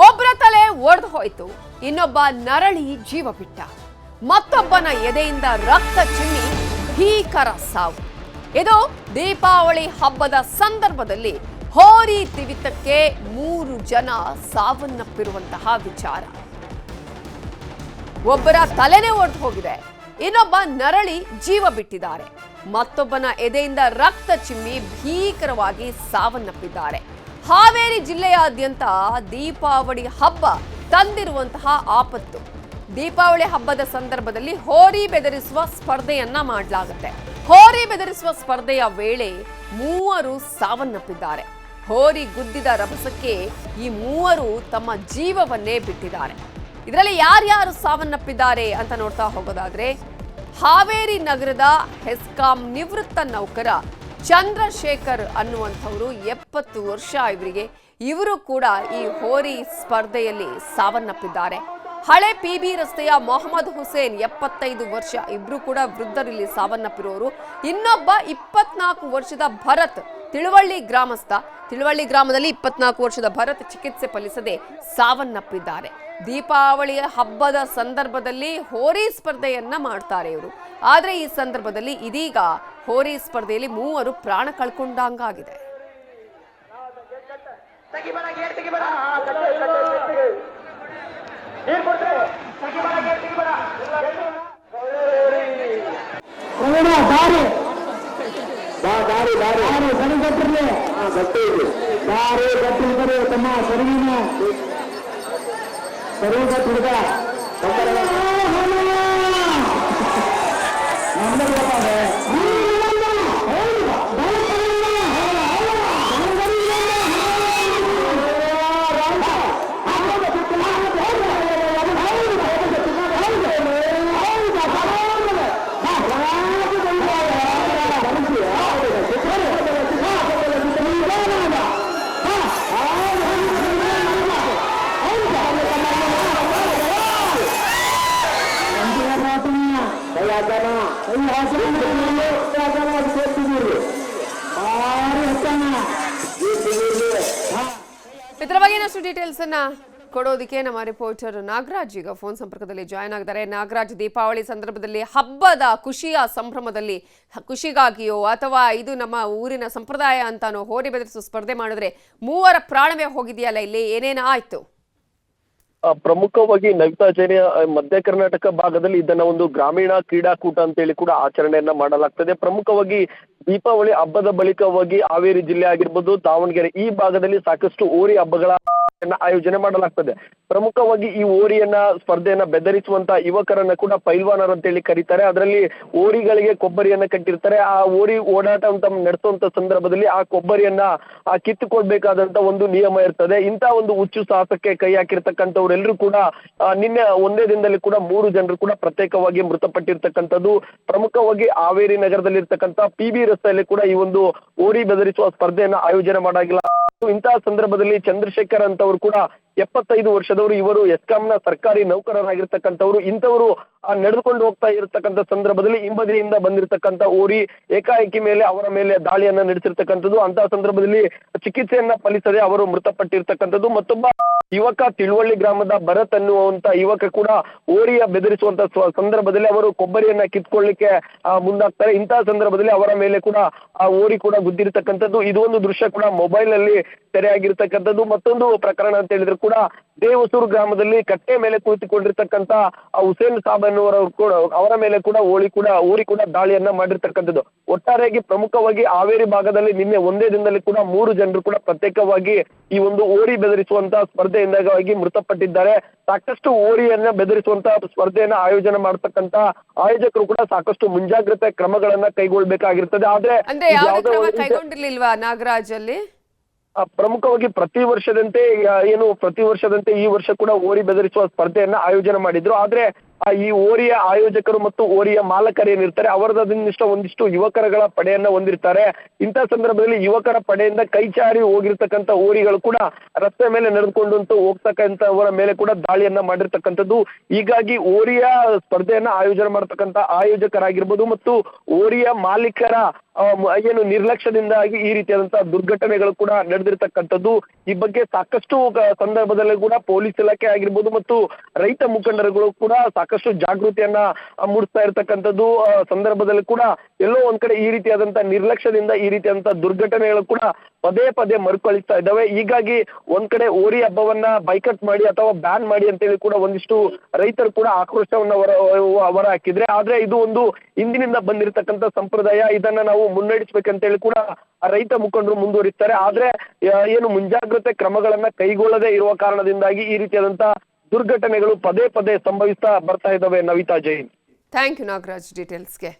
ಒಬ್ಬರ ತಲೆ ಒಡೆದು ಹೋಯ್ತು. ಇನ್ನೊಬ್ಬ ನರಳಿ ಜೀವ ಬಿಟ್ಟ ಮತ್ತೊಬ್ಬನ ಎದೆಯಿಂದ ರಕ್ತ ಚಿಮ್ಮಿ ಭೀಕರ ಸಾವು. ಇದು ದೀಪಾವಳಿ ಹಬ್ಬದ ಸಂದರ್ಭದಲ್ಲಿ ಹೋರಿ ತಿವಿತಕ್ಕೆ ಮೂರು ಜನ ಸಾವನ್ನಪ್ಪಿರುವಂತಹ ವಿಚಾರ. ಒಬ್ಬರ ತಲೆನೇ ಒಡೆದು ಹೋಗಿದೆ. ಇನ್ನೊಬ್ಬ ನರಳಿ ಜೀವ ಬಿಟ್ಟಿದ್ದಾರೆ ಮತ್ತೊಬ್ಬನ ಎದೆಯಿಂದ ರಕ್ತ ಚಿಮ್ಮಿ ಭೀಕರವಾಗಿ ಸಾವನ್ನಪ್ಪಿದ್ದಾರೆ. ಹಾವೇರಿ ಜಿಲ್ಲೆಯಾದ್ಯಂತ ದೀಪಾವಳಿ ಹಬ್ಬ ತಂದಿರುವಂತಹ ಆಪತ್ತು. ದೀಪಾವಳಿ ಹಬ್ಬದ ಸಂದರ್ಭದಲ್ಲಿ ಹೋರಿ ಬೆದರಿಸುವ ಸ್ಪರ್ಧೆಯನ್ನ ಮಾಡಲಾಗುತ್ತೆ. ಹೋರಿ ಬೆದರಿಸುವ ಸ್ಪರ್ಧೆಯ ವೇಳೆ ಮೂವರು ಸಾವನ್ನಪ್ಪಿದ್ದಾರೆ. ಹೋರಿ ಗುದ್ದಿದ ರಭಸಕ್ಕೆ ಈ ಮೂವರು ತಮ್ಮ ಜೀವವನ್ನೇ ಬಿಟ್ಟಿದ್ದಾರೆ. ಇದರಲ್ಲಿ ಯಾರ್ಯಾರು ಸಾವನ್ನಪ್ಪಿದ್ದಾರೆ ಅಂತ ನೋಡ್ತಾ ಹೋಗೋದಾದ್ರೆ, ಹಾವೇರಿ ನಗರದ ಹೆಸ್ಕಾಂ ನಿವೃತ್ತ ನೌಕರ ಚಂದ್ರಶೇಖರ್ ಅನ್ನುವಂಥವರು ಎಪ್ಪತ್ತು ವರ್ಷ ಇವರಿಗೆ. ಇವರು ಕೂಡ ಈ ಹೋರಿ ಸ್ಪರ್ಧೆಯಲ್ಲಿ ಸಾವನ್ನಪ್ಪಿದ್ದಾರೆ. ಹಳೆ ಪಿ ಬಿ ರಸ್ತೆಯ ಮೊಹಮ್ಮದ್ ಹುಸೇನ್ ಎಪ್ಪತ್ತೈದು ವರ್ಷ, ಇಬ್ರು ಕೂಡ ವೃದ್ಧರಲ್ಲಿ ಸಾವನ್ನಪ್ಪಿರೋರು. ಇನ್ನೊಬ್ಬ ಇಪ್ಪತ್ನಾಲ್ಕು ವರ್ಷದ ಭರತ್ ತಿಳುವಳ್ಳಿ ಗ್ರಾಮಸ್ಥ, ತಿಳುವಳ್ಳಿ ಗ್ರಾಮದಲ್ಲಿ ಇಪ್ಪತ್ನಾಲ್ಕು ವರ್ಷದ ಭರತ್ ಚಿಕಿತ್ಸೆ ಫಲಿಸದೆ ಸಾವನ್ನಪ್ಪಿದ್ದಾರೆ. ದೀಪಾವಳಿಯ ಹಬ್ಬದ ಸಂದರ್ಭದಲ್ಲಿ ಹೋರಿ ಸ್ಪರ್ಧೆಯನ್ನ ಮಾಡ್ತಾರೆ ಇವರು. ಆದರೆ ಈ ಸಂದರ್ಭದಲ್ಲಿ ಇದೀಗ ಹೋರಿ ಸ್ಪರ್ಧೆಯಲ್ಲಿ ಮೂವರು ಪ್ರಾಣ ಕಳ್ಕೊಂಡಂಗಾಗಿದೆ. ನೀರ್ ದಾರಿ ದಾರಿ. ಯಾರು ಸರಿ ಗಟ್ಟಿರ್ಲಿ ಗಟ್ಟಿ ದಾರಿ ಗಟ್ಟಿರ್ತಾರೆ ತಮ್ಮ ಸರಿಗಿನ ಸರಿ ಗಟ್ಟಿ ಹುಡುಗ ಇದರ ಬಗ್ಗೆ ಇನ್ನಷ್ಟು ಡೀಟೇಲ್ಸ್ ಅನ್ನ ಕೊಡೋದಕ್ಕೆ ನಮ್ಮ ರಿಪೋರ್ಟರ್ ನಾಗರಾಜ್ ಈಗ ಫೋನ್ ಸಂಪರ್ಕದಲ್ಲಿ ಜಾಯ್ನ್ ಆಗಿದ್ದಾರೆ ನಾಗರಾಜ್ ದೀಪಾವಳಿ ಸಂದರ್ಭದಲ್ಲಿ ಹಬ್ಬದ ಖುಷಿಯ ಸಂಭ್ರಮದಲ್ಲಿ ಖುಷಿಗಾಗಿಯೋ ಅಥವಾ ಇದು ನಮ್ಮ ಊರಿನ ಸಂಪ್ರದಾಯ ಅಂತಾನೋ ಹೋರಿ ಬೆದರಿಸೋ ಸ್ಪರ್ಧೆ ಮಾಡಿದ್ರೆ ಮೂವರ ಪ್ರಾಣವೇ ಹೋಗಿದೆಯಲ್ಲ ಇಲ್ಲಿ? ಏನೇನು ಆಯ್ತು ಆ, ಪ್ರಮುಖವಾಗಿ ನವಿತಾ ಜೈನ ಮಧ್ಯ ಕರ್ನಾಟಕ ಭಾಗದಲ್ಲಿ ಇದನ್ನ ಒಂದು ಗ್ರಾಮೀಣ ಕ್ರೀಡಾಕೂಟ ಅಂತ ಹೇಳಿ ಕೂಡ ಆಚರಣೆಯನ್ನ ಮಾಡಲಾಗ್ತದೆ. ಪ್ರಮುಖವಾಗಿ ದೀಪಾವಳಿ ಹಬ್ಬದ ಬಳಿಕವಾಗಿ ಹಾವೇರಿ ಜಿಲ್ಲೆ ಆಗಿರ್ಬೋದು ದಾವಣಗೆರೆ ಈ ಭಾಗದಲ್ಲಿ ಸಾಕಷ್ಟು ಓರಿ ಹಬ್ಬಗಳ ಆಯೋಜನೆ ಮಾಡಲಾಗ್ತದೆ. ಪ್ರಮುಖವಾಗಿ ಈ ಓರಿಯನ್ನ ಸ್ಪರ್ಧೆಯನ್ನ ಬೆದರಿಸುವಂತ ಯುವಕರನ್ನ ಕೂಡ ಪೈಲ್ವಾನರ್ ಅಂತೇಳಿ ಕರೀತಾರೆ. ಅದರಲ್ಲಿ ಓರಿಗಳಿಗೆ ಕೊಬ್ಬರಿಯನ್ನ ಕಟ್ಟಿರ್ತಾರೆ. ಆ ಓರಿ ಓಡಾಟ ಅಂತ ನಡೆಸುವಂತ ಸಂದರ್ಭದಲ್ಲಿ ಆ ಕೊಬ್ಬರಿಯನ್ನ, ಆ ಕಿತ್ತುಕೊಳ್ಬೇಕಾದಂತ ಒಂದು ನಿಯಮ ಇರ್ತದೆ. ಇಂತ ಒಂದು ಹುಚ್ಚು ಸಾಹಸಕ್ಕೆ ಕೈ ಹಾಕಿರ್ತಕ್ಕಂಥವ್ರೆಲ್ಲರೂ ಕೂಡ ನಿನ್ನೆ ಒಂದೇ ದಿನದಲ್ಲಿ ಕೂಡ ಮೂರು ಜನರು ಕೂಡ ಪ್ರತ್ಯೇಕವಾಗಿ ಮೃತಪಟ್ಟಿರ್ತಕ್ಕಂಥದ್ದು. ಪ್ರಮುಖವಾಗಿ ಹಾವೇರಿ ನಗರದಲ್ಲಿರ್ತಕ್ಕಂಥ ಪಿ ಬಿ ರಸ್ತೆಯಲ್ಲಿ ಕೂಡ ಈ ಒಂದು ಓರಿ ಬೆದರಿಸುವ ಸ್ಪರ್ಧೆಯನ್ನ ಆಯೋಜನೆ ಮಾಡಾಗಿಲ್ಲ. ಇಂತಹ ಸಂದರ್ಭದಲ್ಲಿ ಚಂದ್ರಶೇಖರ್ ಅಂತವರು ಕೂಡ ಎಪ್ಪತ್ತೈದು ವರ್ಷದವರು ಇವರು, ಎಸ್ಕಾಂನ ಸರ್ಕಾರಿ ನೌಕರರಾಗಿರ್ತಕ್ಕಂಥವ್ರು, ಇಂಥವರು ನಡೆದುಕೊಂಡು ಹೋಗ್ತಾ ಇರತಕ್ಕಂಥ ಸಂದರ್ಭದಲ್ಲಿ ಹಿಂಬದಿಯಿಂದ ಬಂದಿರತಕ್ಕಂಥ ಓರಿ ಏಕಾಏಕಿ ಮೇಲೆ ಅವರ ಮೇಲೆ ದಾಳಿಯನ್ನ ನಡೆಸಿರ್ತಕ್ಕಂಥದ್ದು. ಅಂತಹ ಸಂದರ್ಭದಲ್ಲಿ ಚಿಕಿತ್ಸೆಯನ್ನ ಫಲಿಸದೆ ಅವರು ಮೃತಪಟ್ಟಿರ್ತಕ್ಕಂಥದ್ದು. ಮತ್ತೊಬ್ಬ ಯುವಕ ತಿಳುವಳ್ಳಿ ಗ್ರಾಮದ ಭರತ್ ಅನ್ನುವಂತ ಯುವಕ ಕೂಡ ಓರಿಯ ಬೆದರಿಸುವಂತ ಸ್ವ- ಸಂದರ್ಭದಲ್ಲಿ ಅವರು ಕೊಬ್ಬರಿಯನ್ನ ಕಿತ್ಕೊಳ್ಳಿಕ್ಕೆ ಮುಂದಾಗ್ತಾರೆ. ಇಂತಹ ಸಂದರ್ಭದಲ್ಲಿ ಅವರ ಮೇಲೆ ಕೂಡ, ಆ, ಓರಿ ಕೂಡ ಗುದ್ದಿರತಕ್ಕಂಥದ್ದು. ಇದು ಒಂದು ದೃಶ್ಯ ಕೂಡ ಮೊಬೈಲ್ ಅಲ್ಲಿ ಸೆರೆಯಾಗಿರ್ತಕ್ಕಂಥದ್ದು ಮತ್ತೊಂದು ಪ್ರಕರಣ ಅಂತ ಹೇಳಿದ್ರೆ ಕೂಡ ದೇವಸೂರು ಗ್ರಾಮದಲ್ಲಿ ಕಟ್ಟೆ ಮೇಲೆ ಕುಳಿತುಕೊಂಡಿರ್ತಕ್ಕಂಥ ಆ ಹುಸೇನ್ ಸಾಬ್ ಅನ್ನುವರವರು ಕೂಡ ಅವರ ಮೇಲೆ ಕೂಡ ಓಳಿ ಕೂಡ ಓರಿ ಕೂಡ ದಾಳಿಯನ್ನ ಮಾಡಿರ್ತಕ್ಕಂಥದ್ದು. ಒಟ್ಟಾರೆಯಾಗಿ ಪ್ರಮುಖವಾಗಿ ಹಾವೇರಿ ಭಾಗದಲ್ಲಿ ನಿನ್ನೆ ಒಂದೇ ದಿನದಲ್ಲಿ ಕೂಡ ಮೂರು ಜನರು ಕೂಡ ಪ್ರತ್ಯೇಕವಾಗಿ ಈ ಒಂದು ಓರಿ ಬೆದರಿಸುವಂತಹ ಸ್ಪರ್ಧೆಯಿಂದಾಗಿ ಮೃತಪಟ್ಟಿದ್ದಾರೆ. ಸಾಕಷ್ಟು ಓರಿಯನ್ನ ಬೆದರಿಸುವಂತಹ ಸ್ಪರ್ಧೆಯನ್ನ ಆಯೋಜನೆ ಮಾಡತಕ್ಕಂತ ಆಯೋಜಕರು ಕೂಡ ಸಾಕಷ್ಟು ಮುಂಜಾಗ್ರತೆ ಕ್ರಮಗಳನ್ನ ಕೈಗೊಳ್ಳಬೇಕಾಗಿರ್ತದೆ ಆದ್ರೆ ಕೈಗೊಂಡಿರ್ಲಿಲ್ವಾ ನಾಗರಾಜ್ ಅಲ್ಲಿ ಪ್ರಮುಖವಾಗಿ ಪ್ರತಿ ವರ್ಷದಂತೆ ಏನು ಪ್ರತಿ ವರ್ಷದಂತೆ ಈ ವರ್ಷ ಕೂಡ ಓರಿ ಬೆದರಿಸುವ ಸ್ಪರ್ಧೆಯನ್ನ ಆಯೋಜನೆ ಮಾಡಿದ್ರು. ಆದ್ರೆ ಈ ಓರಿಯ ಆಯೋಜಕರು ಮತ್ತು ಓರಿಯ ಮಾಲಕರು ಏನಿರ್ತಾರೆ ಅವರದನ್ನಿಷ್ಟ ಒಂದಿಷ್ಟು ಯುವಕರಗಳ ಪಡೆಯನ್ನ ಹೊಂದಿರ್ತಾರೆ. ಇಂಥ ಸಂದರ್ಭದಲ್ಲಿ ಯುವಕರ ಪಡೆಯಿಂದ ಕೈಚಾರಿ ಹೋಗಿರ್ತಕ್ಕಂಥ ಓರಿಗಳು ಕೂಡ ರಸ್ತೆ ಮೇಲೆ ನಡೆದುಕೊಂಡಂತೂ ಹೋಗ್ತಕ್ಕಂಥವರ ಮೇಲೆ ಕೂಡ ದಾಳಿಯನ್ನ ಮಾಡಿರ್ತಕ್ಕಂಥದ್ದು. ಹೀಗಾಗಿ ಓರಿಯ ಸ್ಪರ್ಧೆಯನ್ನ ಆಯೋಜನೆ ಮಾಡ್ತಕ್ಕಂಥ ಆಯೋಜಕರಾಗಿರ್ಬೋದು ಮತ್ತು ಓರಿಯ ಮಾಲೀಕರ ಏನು ನಿರ್ಲಕ್ಷ್ಯದಿಂದಾಗಿ ಈ ರೀತಿಯಾದಂತಹ ದುರ್ಘಟನೆಗಳು ಕೂಡ ನಡೆದಿರ್ತಕ್ಕಂಥದ್ದು. ಈ ಬಗ್ಗೆ ಸಾಕಷ್ಟು ಸಂದರ್ಭದಲ್ಲಿ ಕೂಡ ಪೊಲೀಸ್ ಇಲಾಖೆ ಆಗಿರ್ಬೋದು ಮತ್ತು ರೈತ ಮುಖಂಡರುಗಳು ಕೂಡ ಸಾಕಷ್ಟು ಜಾಗೃತಿಯನ್ನ ಆ, ಮೂಡಿಸ್ತಾ ಇರ್ತಕ್ಕಂಥದ್ದು ಸಂದರ್ಭದಲ್ಲಿ ಕೂಡ ಎಲ್ಲೋ ಒಂದ್ ಕಡೆ ಈ ರೀತಿಯಾದಂತಹ ನಿರ್ಲಕ್ಷ್ಯದಿಂದ ಈ ರೀತಿಯಾದಂತಹ ದುರ್ಘಟನೆಗಳು ಕೂಡ ಪದೇ ಪದೇ ಮರುಕಳಿಸ್ತಾ ಇದ್ದಾವೆ. ಹೀಗಾಗಿ ಒಂದ್ ಕಡೆ ಓರಿ ಹಬ್ಬವನ್ನ ಬೈಕಟ್ ಮಾಡಿ ಅಥವಾ ಬ್ಯಾನ್ ಮಾಡಿ ಅಂತೇಳಿ ಕೂಡ ಒಂದಿಷ್ಟು ರೈತರು ಕೂಡ ಆಕ್ರೋಶವನ್ನ ಹೊರ ಹೊರ ಹಾಕಿದ್ರೆ ಆದ್ರೆ ಇದು ಒಂದು ಹಿಂದಿನಿಂದ ಬಂದಿರತಕ್ಕಂತ ಸಂಪ್ರದಾಯ. ಇದನ್ನ ನಾವು ಮುನ್ನಡೆಸ್ಬೇಕಂತೇಳಿ ಕೂಡ ರೈತ ಮುಖಂಡರು ಮುಂದುವರಿಸ್ತಾರೆ. ಆದ್ರೆ ಏನು ಮುಂಜಾಗ್ರತೆ ಕ್ರಮಗಳನ್ನ ಕೈಗೊಳ್ಳದೆ ಇರುವ ಕಾರಣದಿಂದಾಗಿ ಈ ರೀತಿಯಾದಂತಹ ದುರ್ಘಟನೆಗಳು ಪದೇ ಪದೇ ಸಂಭವಿಸ್ತಾ ಬರ್ತಾ ಇದ್ದಾವೆ ನವಿತಾ ಜೈನ್. Thank you Nagaraj ಡೀಟೇಲ್ಸ್ಗೆ